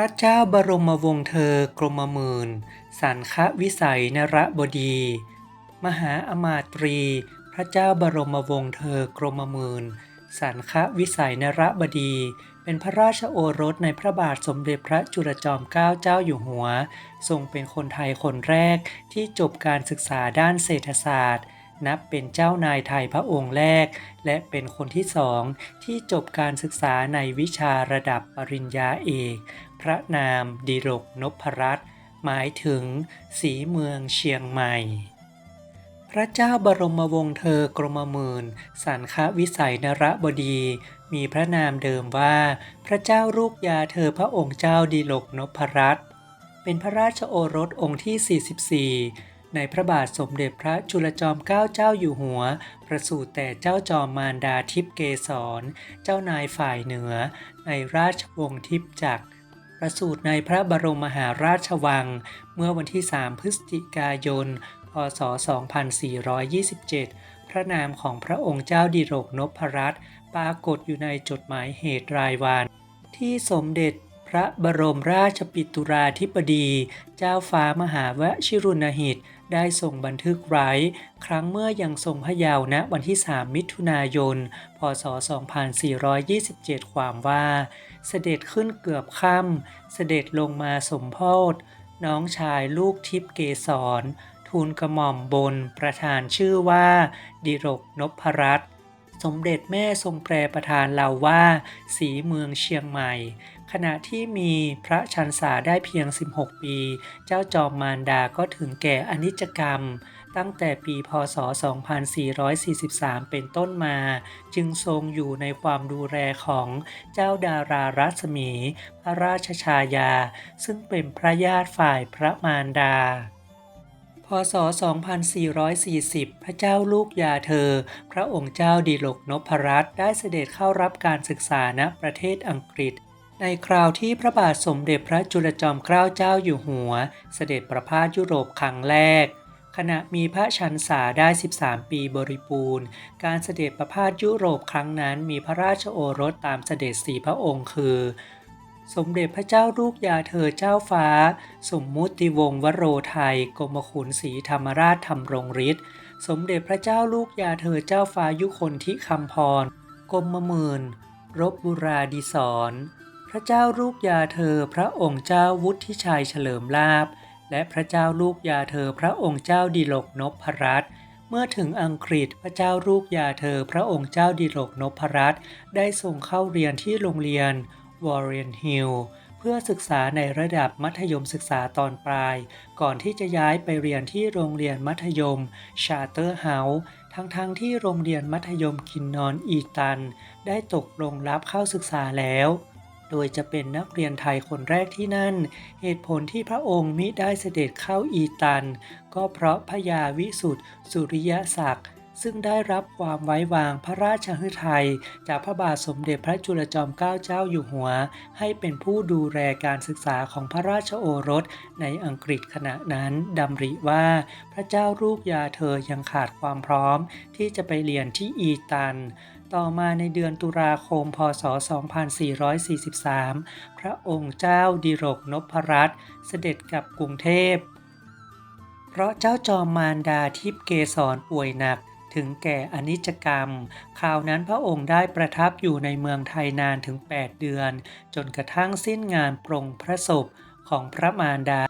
ระเจ้าบรมวงศ์เธอกรมมื่นสันควิสัยนรบดี มหาอมาตรี พระเจ้าบรมวงศ์เธอกรมมื่นสันควิสัยนรบดี เป็นพระราชโอรสในพระบาทสมเด็จพระจุลจอมเกล้าเจ้าอยู่หัว ทรงเป็นคนไทยคนแรกที่จบการศึกษาด้านเศรษฐศาสตร์ นับเป็นเจ้านายไทยพระองค์แรก และเป็นคนที่สองที่จบการศึกษาในวิชาระดับปริญญาเอก พระนามดิรกนพรัตน์หมายถึงสีเมืองเชียงใหม่ พระเจ้าบรมวงศ์เธอกรมหมื่นสันควิสัยนรบดี มีพระนามเดิมว่า พระเจ้าลูกยาเธอพระองค์เจ้าดิลกนพรัตน์เป็นพระราชโอรสองค์ที่ 44 ในพระบาทสมเด็จพระจุลจอมเกล้าเจ้าอยู่หัว ประสูติแต่เจ้าจอมมารดาทิพย์เกษร เจ้านายฝ่ายเหนือ ในราชวงศ์ทิพย์จักร ประสูติในพระบรมมหาราชวัง เมื่อวันที่ 3 พฤศจิกายน พศ 2427 พระนามของพระองค์เจ้าดิโรกนพรัตน์ปรากฏอยู่ในจดหมายเหตุรายวัน ที่สมเด็จพระบรมราชปิตุราธิบดี เจ้าฟ้ามหาวชิรุณหิต ได้ส่งบันทึกไว้ ครั้งเมื่อยังทรงพระเยาว์ณวันที่ 3 มิถุนายน พศ 2427 ความว่า เสด็จขึ้นเกือบค่ำเสด็จลงมาสมโพธน้องชายลูกทิพย์เกษรทูลกระหม่อมบนประธานชื่อว่า ดิรกนพรัตน์ สมเด็จแม่ทรงแปรประธานเล่าว่า สีเมืองเชียงใหม่ ขณะที่มีพระชันษาได้เพียง 16 ปี เจ้าจอมมารดาก็ถึงแก่อนิจกรรม ตั้งแต่ปีพศ 2443 เป็นต้นมา จึงทรงอยู่ในความดูแลของเจ้าดารารัศมี พระราชชายา ซึ่งเป็นพระญาติฝ่ายพระมารดา พศ 2440 พระเจ้าลูกยาเธอ พระองค์เจ้าดิลกนพรัตน์ได้เสด็จเข้ารับการศึกษาณประเทศอังกฤษ ในคราวที่พระบาทสมเด็จพระจุลจอมเกล้าเจ้าอยู่หัว เสด็จประพาสยุโรปครั้งแรก ขณะมีพระชันษาได้ 13 ปีบริบูรณ์ การเสด็จประพาสยุโรปครั้งนั้นมีพระราชโอรสตามเสด็จสีพระองค์คือ สมเด็จพระเจ้าลูกยาเธอเจ้าฟ้า สมมุติวงศ์วโรไทยกรมขุนศรีธรรมราชธรรมรงฤทธิ์สมเด็จพระเจ้าลูกยาเธอเจ้าฟ้ายุคนทิคำพรกรมหมื่นรบบุราดิศรพระเจ้าลูกยาเธอพระองค์เจ้าวุฒิชัยเฉลิมลาภและพระเจ้าลูกยาเธอพระองค์เจ้าดิลกนพรัตน์เมื่อถึงอังกฤษพระเจ้าลูกยาเธอพระองค์เจ้าดิลกนพรัตน์ได้ส่งเข้าเรียนที่โรงเรียน วอร์เรนฮิลเพื่อศึกษาในระดับมัธยมศึกษาตอนปลาย ก่อนที่จะย้ายไปเรียนที่โรงเรียนมัธยมชาเตอร์เฮาส์ทั้งๆทที่โรงเรียนมัธยมคินนอนอีตัน ได้ตกลงรับเข้าศึกษาแล้ว โดยจะเป็นนักเรียนไทยคนแรกที่นั่น เหตุผลที่พระองค์มิได้เสด็จเข้าอีตัน ก็เพราะพระยาวิสุทธิสุริยศักดิ์ ซึ่งได้รับความไว้วางพระราชฤทัยจากพระบาทสมเด็จพระจุลจอมเกล้าเจ้าอยู่หัว ให้เป็นผู้ดูแลการศึกษาของพระราชโอรสในอังกฤษขณะนั้นดำริว่า พระเจ้าลูกยาเธอยังขาดความพร้อม ที่จะไปเรียนที่อีตันต่อมาในเดือนตุลาคม พศ 2443 พระองค์เจ้าดิรกนพรัตน์เสด็จกลับกรุงเทพ เพราะเจ้าจอมมารดาทิพย์เกษรป่วยหนัก ถึงแก่อนิจกรรม คราวนั้นพระองค์ได้ประทับอยู่ในเมืองไทยนานถึง 8 เดือน จนกระทั่งสิ้นงานปรงพระศพของพระมารดา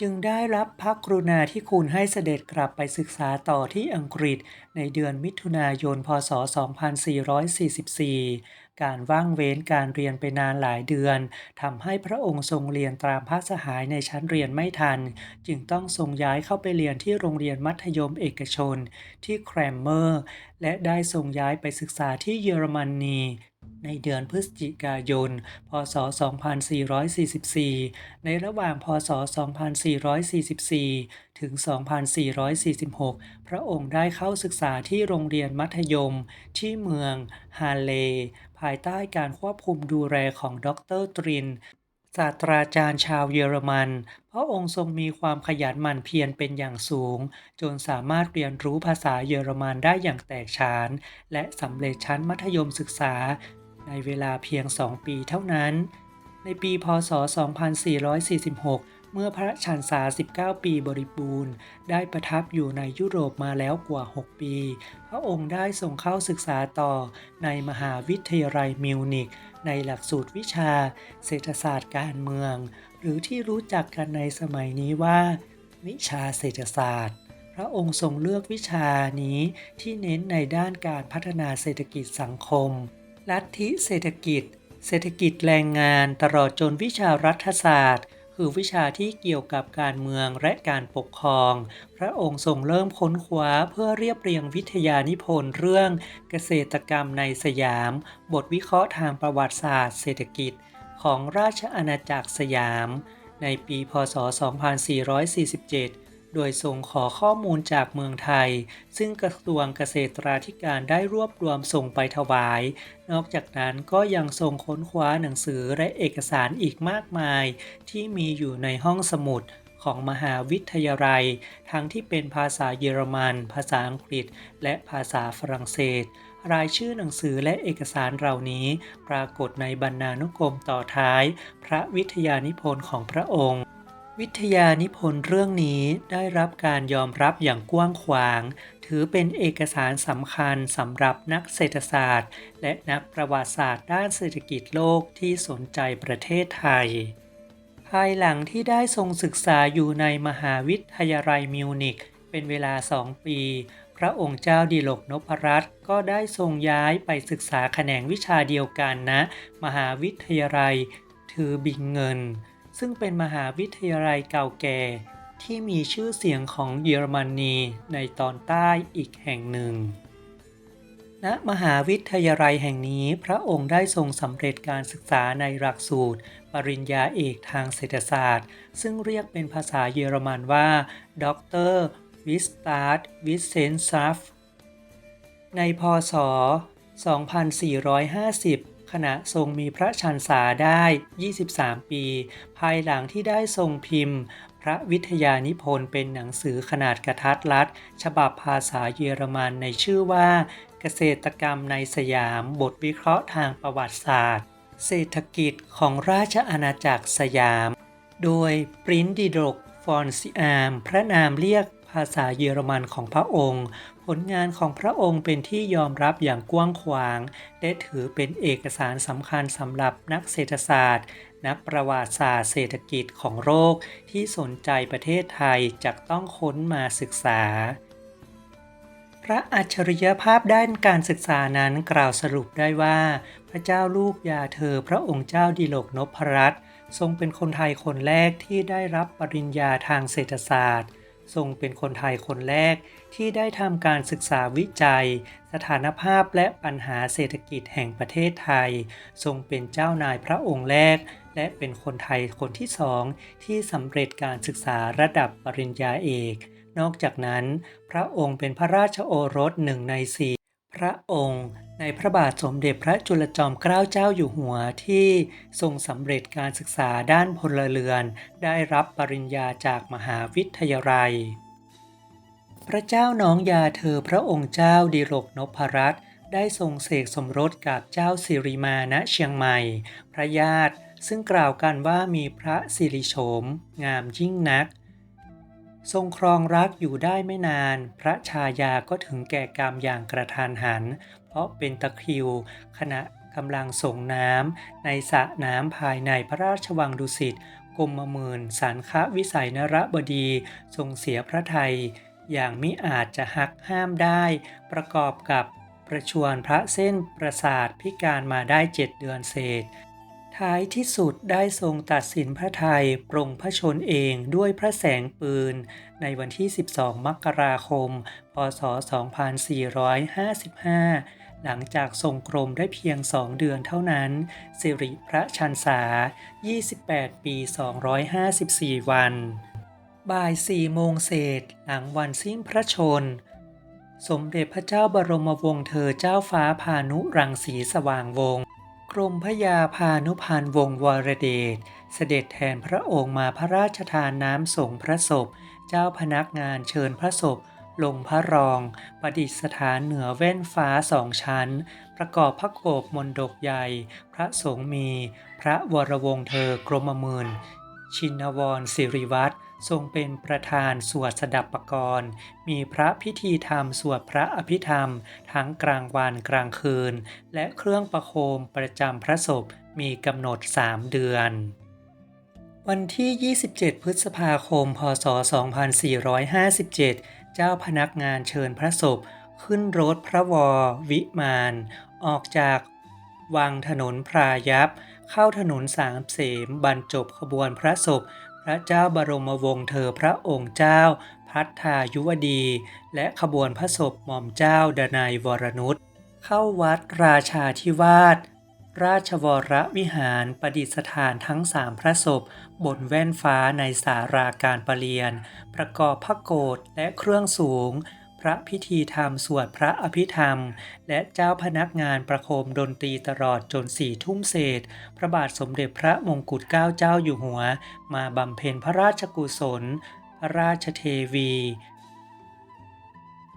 จึงได้รับพระกรุณาที่คุณให้เสด็จกลับไปศึกษาต่อที่อังกฤษในเดือนมิถุนายน พศ 2444 การว่างเว้นการเรียนไปนานหลายเดือนทำให้พระองค์ทรงเรียนตามพระสหายในชั้นเรียนไม่ทัน จึงต้องทรงย้ายเข้าไปเรียนที่โรงเรียนมัธยมเอกชน ที่แครมเมอร์ และได้ทรงย้ายไปศึกษาที่เยอรมนี ในเดือนพฤศจิกายน พศ 2444 ในระหว่างพศ 2444 ถึง 2446 พระองค์ได้เข้าศึกษาที่โรงเรียนมัธยม ที่เมืองฮาเล ภายใต้การควบคุมดูแลของดรตริน ศาสตราจารย์ชาวเยอรมัน พระองค์ทรงมีความขยันหมั่นเพียรเป็นอย่างสูง จนสามารถเรียนรู้ภาษาเยอรมันได้อย่างแตกฉาน และสำเร็จชั้นมัธยมศึกษา ในเวลาเพียง 2 ปีเท่านั้น ในปีพศ 2446 เมื่อพระชันษา 19 ปีบริบูรณ์ ได้ประทับอยู่ในยุโรปมาแล้วกว่า 6 ปี พระองค์ได้ส่งเข้าศึกษาต่อในมหาวิทยาลัยมิวนิกในหลักสูตรวิชา เศรษฐศาสตร์การเมือง หรือที่รู้จักกันในสมัยนี้ว่า วิชาเศรษฐศาสตร์พระองค์ทรงเลือกวิชานี้ที่เน้นในด้านการพัฒนาเศรษฐกิจสังคม ลัทธิเศรษฐกิจ เศรษฐกิจแรงงานตลอดจนวิชารัฐศาสตร์ คือวิชาที่เกี่ยวกับการเมืองและการปกครอง พระองค์ทรงเริ่มค้นคว้าเพื่อเรียบเรียงวิทยานิพนธ์เรื่องเกษตรกรรมในสยาม บทวิเคราะห์ทางประวัติศาสตร์เศรษฐกิจ ของราชอาณาจักรสยาม ในปีพศ 2447 โดยทรงขอข้อมูลจากเมืองไทย ซึ่งกระทรวงเกษตราธิการได้รวบรวมส่งไปถวาย นอกจากนั้นก็ยังทรงค้นคว้าหนังสือและเอกสารอีกมากมาย ที่มีอยู่ในห้องสมุดของมหาวิทยาลัย ทั้งที่เป็นภาษาเยอรมัน ภาษาอังกฤษ และภาษาฝรั่งเศส รายชื่อหนังสือและเอกสารเหล่านี้ ปรากฏในบรรณานุกรมต่อท้าย พระวิทยานิพนธ์ของพระองค์ วิทยานิพนธ์เรื่องนี้ได้รับการยอมรับอย่างกว้างขวาง ถือเป็นเอกสารสำคัญสำหรับนักเศรษฐศาสตร์ และนักประวัติศาสตร์ด้านเศรษฐกิจโลกที่สนใจประเทศไทย ภายหลังที่ได้ทรงศึกษาอยู่ในมหาวิทยาลัยมิวนิกเป็นเวลาสองปี พระองค์เจ้าดิลกนพรัตน์ก็ได้ทรงย้ายไปศึกษาแขนงวิชาเดียวกันนะ มหาวิทยาลัย ถือบิงเงิน ซึ่งเป็นมหาวิทยาลัยเก่าแก่ ที่มีชื่อเสียงของเยอรมนีในตอนใต้อีกแห่งหนึ่ง ณ มหาวิทยาลัยแห่งนี้พระองค์ได้ทรงสำเร็จการศึกษาในหลักสูตร ปริญญาเอกทางเศรษฐศาสตร์ ซึ่งเรียกเป็นภาษาเยอรมันว่าด็อกเตอร์วิสตาร์ดวิเซนซัฟในพศ 2450 ขณะทรงมีพระชันษาได้ 23 ปี ภายหลังที่ได้ทรงพิมพ์ พระวิทยานิพนธ์เป็นหนังสือขนาดกระทัดรัด ฉบับภาษาเยอรมันในชื่อว่า เกษตรกรรมในสยาม บทวิเคราะห์ทางประวัติศาสตร์ เศรษฐกิจของราชอาณาจักรสยาม โดยปรินดิดกฟอนซิอาม พระนามเรียกภาษาเยอรมันของพระองค์ ผลงานของพระองค์เป็นที่ยอมรับอย่างกว้างขวาง และถือเป็นเอกสารสำคัญสำหรับนักเศรษฐศาสตร์ นักประวัติศาสตร์เศรษฐกิจของโลกที่สนใจประเทศไทยจะต้องค้นมาศึกษา พระอัจฉริยภาพด้านการศึกษานั้นกล่าวสรุปได้ว่า พระเจ้าลูกยาเธอพระองค์เจ้าดิโลกนพรัตน์ทรงเป็นคนไทยคนแรกที่ได้รับปริญญาทางเศรษฐศาสตร์ ทรงเป็นคนไทยคนแรกที่ได้ทำการศึกษาวิจัย สถานภาพและปัญหาเศรษฐกิจแห่งประเทศไทย ทรงเป็นเจ้านายพระองค์แรก และเป็นคนไทยคนที่สองที่สำเร็จการศึกษาระดับปริญญาเอก นอกจากนั้น พระองค์เป็นพระราชโอรสหนึ่งในสี่พระองค์ ในพระบาทสมเด็จพระจุลจอมเกล้าเจ้าอยู่หัวที่ทรงสำเร็จการศึกษาด้านพลเรือน ได้รับปริญญาจากมหาวิทยาลัย พระเจ้าน้องยาเธอพระองค์เจ้าดิรกนพรัตน์ได้ทรงเสกสมรสกับเจ้าสิริมาณเชียงใหม่ พระญาติซึ่งกล่าวกันว่ามีพระสิริโฉม งามยิ่งนัก ทรงครองรักอยู่ได้ไม่นาน พระชายาก็ถึงแก่กรรมอย่างกระทานหัน เพราะเป็นตะคริว ขณะกำลังส่งน้ำในสระน้ำภายในพระราชวังดุสิตกรมหมื่นสารควิสัยนรบดี ทรงเสียพระไทย อย่างมิอาจจะหักห้ามได้ ประกอบกับประชวรพระเส้นประสาทพิการมาได้เจ็ดเดือนเศษ ท้ายที่สุดได้ทรงตัดสินพระไทยปรงพระชนเองด้วยพระแสงปืน ในวันที่ 12 มกราคม พศ 2455 หลังจากทรงกรมได้เพียงสองเดือนเท่านั้น สิริพระชันษา 28 ปี 254 วัน บ่ายสี่โมงเศษหลังวันสิ้นพระชนสมเด็จพระเจ้าบรมวงศ์เธอเจ้าฟ้าพานุรังสีสว่างวงศ์ กรมพระยาพานุพันธ์วงศวรเดชเสด็จแทนพระองค์มาพระราชทานน้ำส่งพระศพ เจ้าพนักงานเชิญพระศพ ลงพระรอง ประดิษฐานเหนือแว่นฟ้าสองชั้น ประกอบพระโกบมนดกใหญ่ พระสงฆ์มี พระวรวงศเธอกรมมื่นชินวรสิริวัตร ทรงเป็นประธานสวดสดับปกรณ์ มีพระพิธีธรรมสวดพระอภิธรรม ทั้งกลางวันกลางคืน และเครื่องประโคมประจำพระศพมีกำหนด 3 เดือน วันที่ 27 พฤษภาคม พศ 2457 เจ้าพนักงานเชิญพระศพ ขึ้นรถพระวรวิมาน ออกจากวังถนนพรายัพเข้าถนนสามเสมบรรจบขบวนพระศพ พระเจ้าบรมวงศ์เธอพระองค์เจ้า พัฒายุวดี และขบวนพระศพหม่อมเจ้าดนายวรนุชเข้าวัดราชาธิวาสราชวรวิหารประดิษฐานทั้งสามพระศพ บนแว่นฟ้าในสาราการประเรียน ประกอบพระโกรธและเครื่องสูง ระพิธีธรรมสวดพระอภิธรรม และเจ้าพนักงานประโคมดนตรีตลอดจนสี่ทุ่มเศษ พระบาทสมเด็จพระมงกุฎเกล้าเจ้าอยู่หัว มาบำเพ็ญพระราชกุศล พระราชเทวี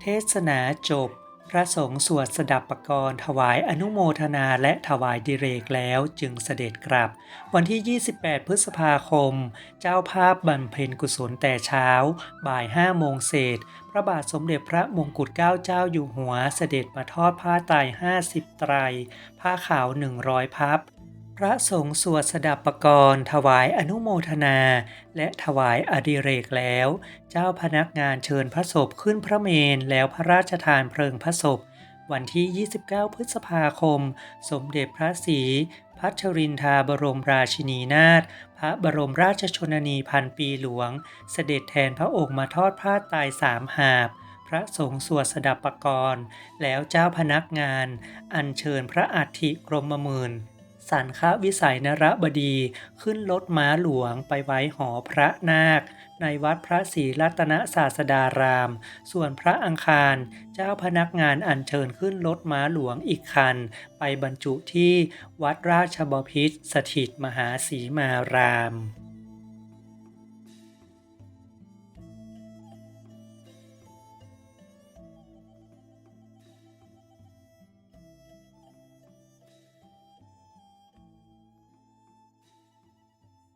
เทศนาจบ พระสงฆ์สวดสดับปกรณ์ถวายอนุโมทนาและถวายดิเรกแล้วจึงเสด็จกลับ วันที่ 28 พฤษภาคม เจ้าภาพบำเพ็ญกุศลแต่เช้า บ่าย5โมงเศษ พระบาทสมเด็จพระมงกุฎเกล้าเจ้าอยู่หัวเสด็จมาทอดผ้าไตร50 ไตร ผ้าขาว 100 พับ พระสงฆ์สวดสดับปกรณ์ถวายอนุโมทนา และถวายอดิเรกแล้ว เจ้าพนักงานเชิญพระศพขึ้นพระเมนแล้วพระราชทานเพลิงพระศพ วันที่ 29 พฤษภาคม สมเด็จพระศรีพัชรินทราบรมราชินีนาถพระบรมราชชนนีพันปีหลวง เสด็จแทนพระองค์มาทอดผ้าไตรสามหาบพระสงฆ์สวดสดับปกรณ์ แล้วเจ้าพนักงาน อัญเชิญพระอัฐิกรมมื่น สันควิสัยนรบดีขึ้นรถม้าหลวงไปไว้หอพระนาค ในวัดพระศรีรัตนศาสดาราม ส่วนพระอังคาร เจ้าพนักงานอัญเชิญขึ้นรถม้าหลวงอีกคัน ไปบรรจุที่วัดราชบพิตรสถิตมหาสีมาราม